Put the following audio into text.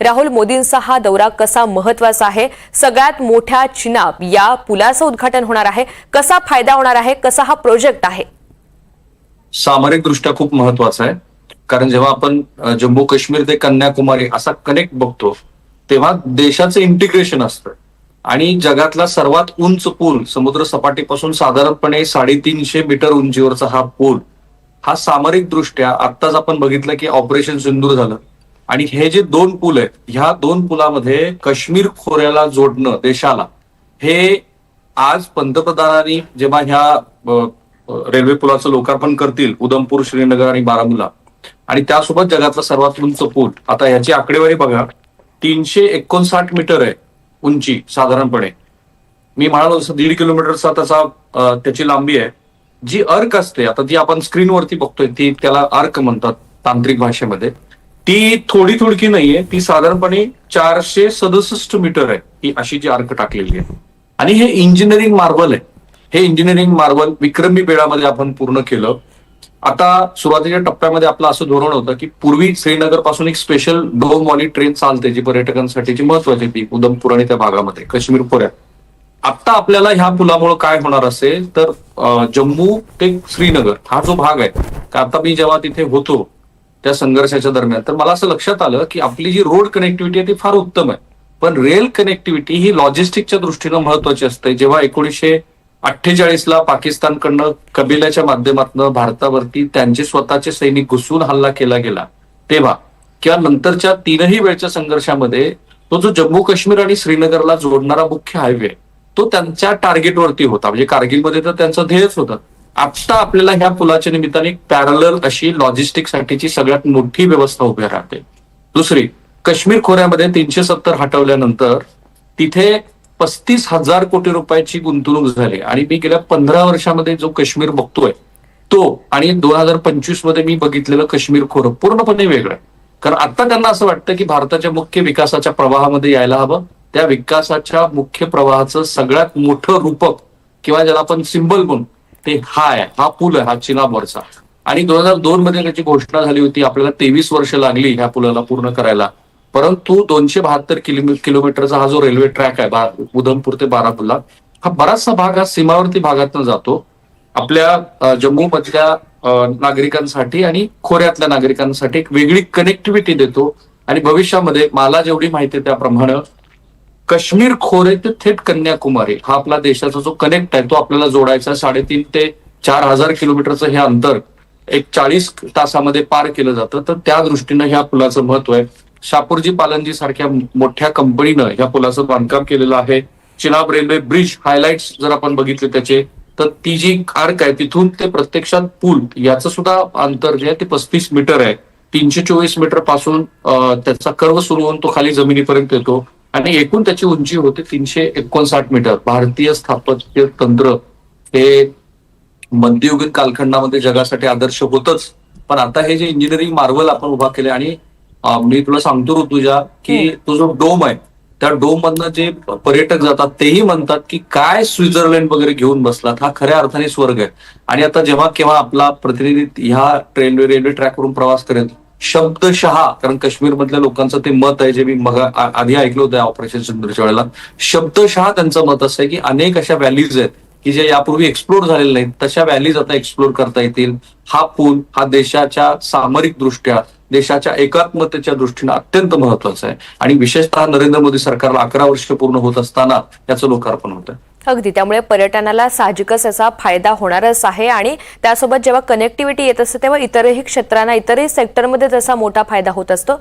राहुल मोदींचा हा दौरा कसा महत्त्वाचा आहे? सगळ्यात मोठ्या चिनाब या पुलाचं उद्घाटन होणार आहे. कसा फायदा होणार आहे? कसा हा प्रोजेक्ट आहे? सामरिक दृष्ट्या खूप महत्त्वाचा आहे. कारण जेव्हा आपण जम्मू काश्मीर ते कन्याकुमारी असा कनेक्ट बघतो तेव्हा देशाचं इंटिग्रेशन असतं. आणि जगातला सर्वात उंच पूल समुद्र सपाटीपासून साधारणपणे साडेतीनशे मीटर उंचीवरचा हा पूल हा सामरिक दृष्ट्या आत्ताच आपण बघितलं की ऑपरेशन सिंदूर झालं. आणि हे जे दोन पूल आहेत ह्या दोन पुलामध्ये काश्मीर खोऱ्याला जोडणं देशाला हे आज पंतप्रधानांनी जेव्हा ह्या रेल्वे पुलाचं लोकार्पण करतील उधमपूर श्रीनगर आणि बारामुल्ला आणि त्यासोबत जगातला सर्वात उंच पूल आता ह्याची आकडेवारी बघा तीनशे एकोणसाठ मीटर आहे उंची साधारणपणे. मी म्हणालो जसं दीड किलोमीटरचा त्याचा त्याची लांबी आहे. जी अर्क असते आता जी आपण स्क्रीनवरती बघतोय ती त्याला अर्क म्हणतात तांत्रिक भाषेमध्ये. ती थोडी थोडकी नाहीये ती साधारणपणे चारशे सदुसष्ट मीटर आहे ही अशी जी अर्क टाकलेली आहे. आणि हे इंजिनिअरिंग मार्बल आहे. हे इंजिनिअरिंग मार्बल विक्रमी वेळामध्ये आपण पूर्ण केलं. आता सुरुवातीच्या टप्प्यामध्ये आपलं असं धोरण होतं की पूर्वी श्रीनगरपासून एक स्पेशल डोमवाली ट्रेन चालते जी पर्यटकांसाठीची महत्वाची ती उधमपूर आणि त्या भागामध्ये काश्मीर खोऱ्यात. आता आपल्याला ह्या पुलामुळे काय होणार असेल तर जम्मू ते श्रीनगर हा जो भाग आहे आता मी जेव्हा तिथे होतो त्या संघर्षाच्या दरम्यान. तर मला असं लक्षात आलं की आपली जी रोड कनेक्टिव्हिटी आहे ती फार उत्तम आहे. पण रेल कनेक्टिव्हिटी ही लॉजिस्टिकच्या दृष्टीनं महत्वाची असते. जेव्हा एकोणीसशे अठ्ठेचाळीसला पाकिस्तानकडनं कबिलाच्या माध्यमातून भारतावरती त्यांचे स्वतःचे सैनिक घुसून हल्ला केला गेला तेव्हा किंवा नंतरच्या तीनही वेळच्या संघर्षामध्ये तो जो जम्मू काश्मीर आणि श्रीनगरला जोडणारा मुख्य हायवे तो त्यांच्या टार्गेटवरती होता. म्हणजे कारगिलमध्ये तर त्यांचं ध्येयच होतं. आता आपल्याला ह्या पुलाच्या निमित्ताने पॅरलर अशी लॉजिस्टिक साठीची सगळ्यात मोठी व्यवस्था उभी राहते. दुसरी काश्मीर खोऱ्यामध्ये तीनशे सत्तर हटवल्यानंतर तिथे पस्तीस हजार कोटी रुपयाची गुंतवणूक झाली. आणि मी गेल्या पंधरा वर्षामध्ये जो काश्मीर बघतोय तो आणि दोन हजार पंचवीसमध्ये मी बघितलेलं काश्मीर खोरं पूर्णपणे वेगळं आहे. कारण आता त्यांना असं वाटतं की भारताच्या मुख्य विकासाच्या प्रवाहामध्ये यायला हवं. त्या विकासाच्या मुख्य प्रवाहाचं सगळ्यात मोठं रूपक किंवा ज्याला आपण सिंबल म्हणून ते हा आहे हा पूल आहे हा चिनाबवरचा आणि दोन हजार दोन मध्ये त्याची घोषणा झाली होती आपल्याला तेवीस वर्ष लागली ह्या पुलाला पूर्ण करायला. परंतु दोनशे बहात्तर किलोमीटरचा हा जो रेल्वे ट्रॅक आहे उधमपूर ते बारामुल्ला हा बराचसा भाग हा सीमावर्ती भागातनं जातो. आपल्या जम्मू मधल्या नागरिकांसाठी आणि खोऱ्यातल्या नागरिकांसाठी एक वेगळी कनेक्टिव्हिटी देतो. आणि भविष्यामध्ये मला जेवढी माहिती आहे त्याप्रमाणे काश्मीर खोरे ते थेट कन्याकुमारी हा आपला देशाचा जो कनेक्ट आहे तो आपल्याला जोडायचा साडेतीन ते चार हजार किलोमीटरचं हे अंतर एक चाळीस तासामध्ये पार केलं जातं. तर त्या दृष्टीनं ह्या पुलाचं महत्त्व आहे. शापूरजी पालनजी सारख्या मोठ्या कंपनीनं ह्या पुलाचं बांधकाम केलेलं आहे. चिनाब रेल्वे ब्रिज हायलाइट्स जर आपण बघितले त्याचे तर ती जी आर्क आहे तिथून ते प्रत्यक्षात पूल याचं सुद्धा अंतर जे आहे ते पस्तीस मीटर आहे. तीनशे चोवीस मीटरपासून त्याचा कर्व सुरू होऊन तो खाली जमिनीपर्यंत येतो. आणि एकूण त्याची उंची होते तीनशे एकोणसाठ मीटर. भारतीय स्थापत्य तंत्र हे मध्ययुगीन कालखंडामध्ये जगासाठी आदर्श होतच. पण आता हे जे इंजिनिअरिंग मार्वल आपण उभा केले आणि मी तुला सांगतो ऋतुजा की तो जो डोम आहे त्या डोम मधनं जे पर्यटक जातात तेही म्हणतात की काय स्वित्झर्लंड वगैरे घेऊन बसलात हा खऱ्या अर्थाने स्वर्ग आहे. आणि आता जेव्हा केव्हा आपला प्रतिनिधी ह्या रेल्वे रेल्वे ट्रॅकवरून प्रवास करेल शब्दशहा कारण काश्मीर मधल्या लोकांचं ते मत आहे जे मी मग आधी ऐकलं होतं ऑपरेशन सिंधूरच्या वेळेला. शब्दशहा त्यांचं मत असं आहे की अनेक अशा व्हॅलीज आहेत की जे यापूर्वी एक्सप्लोर झालेल्या नाहीत. तशा व्हॅलीज आता एक्सप्लोर करता येतील. हा पूल हा देशाच्या सामरिक दृष्ट्या देशाच्या एकात्मतेच्या दृष्टीनं अत्यंत महत्त्वाचा आहे. आणि विशेषतः नरेंद्र मोदी सरकारला अकरा वर्ष पूर्ण होत असताना याचं लोकार्पण होतं. अगदी. त्यामुळे पर्यटनाला साहजिकच याचा फायदा होणारच आहे आणि त्यासोबत जेव्हा कनेक्टिव्हिटी येत असते तेव्हा इतरही क्षेत्रांना इतरही सेक्टरमध्ये त्याचा मोठा फायदा होत असतो.